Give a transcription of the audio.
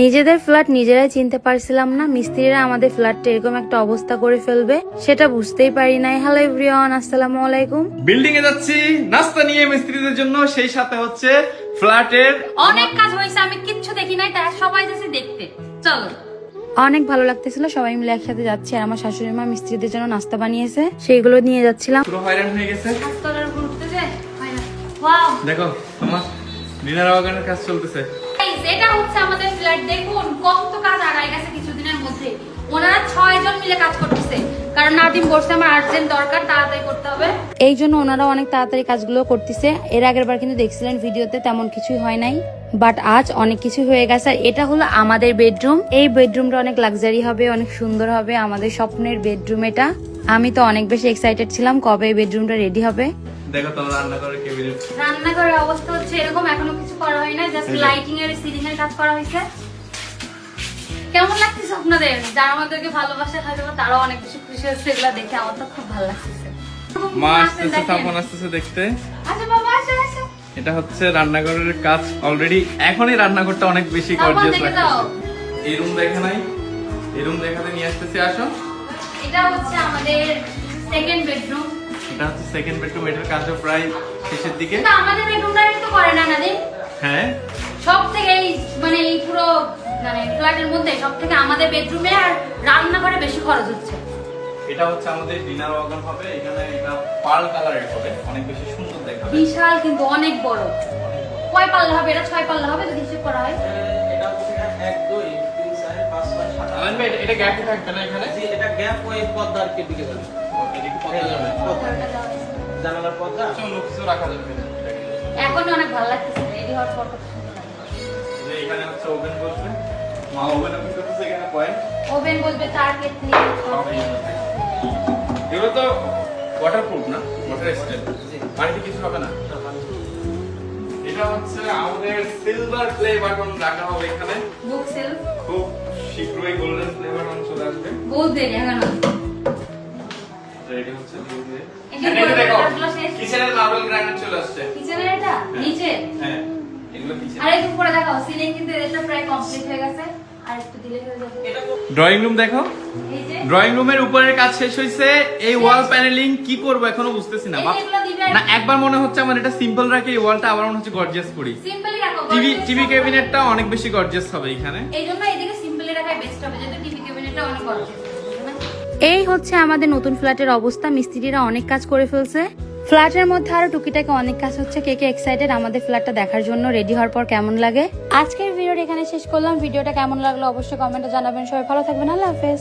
নিজেদের ফ্ল্যাট নিজেরাই চিনতে পারছিলাম না মিস্ত্রিরা আমাদের ফ্ল্যাটটা এরকম একটা অবস্থা করে ফেলবে সেটা বুঝতেই পারি নাই। হ্যালো এভরিওয়ান আসসালামু আলাইকুম। বিল্ডিং এ যাচ্ছি নাস্তা নিয়ে মিস্ত্রিদের জন্য সেই সাথে হচ্ছে ফ্ল্যাটের অনেক কাজ হয়েছে আমি কিচ্ছু দেখি নাই তারা সবাই যাচ্ছে দেখতে। চলো। অনেক ভালো লাগতেছিল সবাই মিলে একসাথে যাচ্ছি আর আমার শাশুড়ি মা মিস্ত্রিদের জন্য নাস্তা বানিয়েছে সেইগুলো নিয়ে যাচ্ছিলাম। পুরো হয়রান হয়ে গেছে। দেখো আমার ডিনার বাগানের কাজ চলতেছে। Guys, এটা হচ্ছে আমাদের ফ্ল্যাট দেখুন কত কাজ আগায় গেছে কিছুদিনের মধ্যে। ওনারা ছয় জন মিলে কাজ করতেছে। কারণ নাদিম বসছে আমার আর্জেন্ট দরকার তাড়াতাড়ি করতে হবে। এই জন্য ওনারা অনেক তাড়াতাড়ি কাজগুলো করতেছে। এর আগের বার কিন্তু দেখছিলেন ভিডিওতে তেমন কিছুই হয় নাই। বাট আজ অনেক কিছু হয়ে গেছে। আর এটা হলো আমাদের বেডরুম এই বেডরুমটা অনেক লাক্সারি হবে অনেক সুন্দর হবে আমাদের স্বপ্নের বেডরুম এটা। আমি তো অনেক বেশি এক্সাইটেড ছিলাম কবে এই বেডরুমটা রেডি হবে। দেখো তোমার রান্না করে কেবিনেট রান্নাঘরের অবস্থা হচ্ছে এরকম এখনও কিছু করা হয় না জাস্ট লাইটিং এর সিলিং এর কাজ করা হয়েছে। কেমন লাগতেছে আপনাদের? যারা আমাদেরকে ভালোবাসে হয়তো তারাও অনেক বেশি খুশি হচ্ছে এগুলো দেখে আমার তো খুব ভালো লাগতেছে। মা আসতেছে দেখতে। আচ্ছা বাবা আসো আসো এটা হচ্ছে রান্নাঘরের কাজ অলরেডি এখনই রান্নাঘরটা অনেক বেশি গর্জিয়াস। লাগতেছে। এই রুম দেখা নাই। এই রুম দেখাতে নিয়ে আসতেছি আসো। এটা হচ্ছে আমাদের সেকেন্ড বেডরুম এটা হচ্ছে সেকেন্ড বেডরুম এটার কাজও প্রায় শেষের দিকে। আমাদের বেডরুমটা তো করে না নাদিম। হ্যাঁ? সব থেকে এই মানে এই পুরো মানে ফ্ল্যাটের মধ্যে সব থেকে আমাদের বেডরুমে আর রান্নাঘরে বেশি খরচ হচ্ছে। এটা হচ্ছে আমাদের ডিনার ওয়াগন হবে এখানে এটা পার্ল কালারের হবে অনেক বেশি সুন্দর দেখাবে। বিশাল কিন্তু অনেক বড়। কয় পাল্লা হবে? এটা ছয় পাল্লা হবে যদি হিসেব করা হয়। এটা হচ্ছে এক দুই তিন চার পাঁচ ছয় সাত আট। আনন্দ ভাই এটা- গ্যাপে থাকবে না এখানে? জি, এটা গ্যাপ ওই পর্দার কে দিকে যাবে। এদিকে পর্দা যাবে পর্দা। জানালার পর্দা চলো কিছু রাখা যাবে না। এখনই অনেক ভালো লাগতেছে। রেডি হওয়ার পর কত সুন্দর লাগছে। এখানে হচ্ছে ওভেন বসবে মা ওভেন ওপেন করতেছে এখানে পয়েন্ট ওভেন বলবে তার কেটলি এগুলো তো ওয়াটারপ্রুফ না? ওয়াটার স্টেল পানিতে কিছু হবে না? এটা হচ্ছে আমাদের সিলভার প্লে বাটন রাখা হবে এখানে। বুক সেল খুব শীঘ্রই গোল্ডেন প্লে বাটন চলে আসবে। দেরি এখনও রেডি হচ্ছে কিচেনের মার্বেল গ্রাইন্ডার চলে আসছে কিচেনের এটা নিচে হ্যাঁ এগুলো দেখাও। সিলিং কিন্তু এটা প্রায় কমপ্লিট হয়ে গেছে। আর একটু দিলে হয়ে যাবে। ড্রয়িং রুম দেখো। ড্রয়িং রুমের উপরের কাজ শেষ হয়েছে এই ওয়াল প্যানেলিং কি করব এখনও বুঝতেছি না না একবার মনে হচ্ছে আমার এটা সিম্পল রাখি এই ওয়ালটা আবার মনে হচ্ছে গর্জিয়াস করি। সিম্পলি রাখো টিভি টিভি ক্যাবিনেটটা অনেক বেশি গর্জিয়াস হবে এখানে। এই এদিকে সিম্পলি রাখাই বেস্ট হবে যেহেতু টিভি ক্যাবিনেটটা অনেক বড় এই হচ্ছে আমাদের নতুন ফ্ল্যাটের অবস্থা। মিস্ত্রিরা অনেক কাজ করে ফেলছে। ফ্ল্যাটের মধ্যে আরও টুকিটাকে অনেক কাজ হচ্ছে। কে কে এক্সাইটেড আমাদের ফ্ল্যাটটা দেখার জন্য রেডি হওয়ার পর কেমন লাগে? আজকের ভিডিওটা এখানে শেষ করলাম। ভিডিওটা কেমন লাগল অবশ্যই কমেন্টে জানাবেন। সবাই ভালো থাকবেন। আল্লাহ হাফেজ।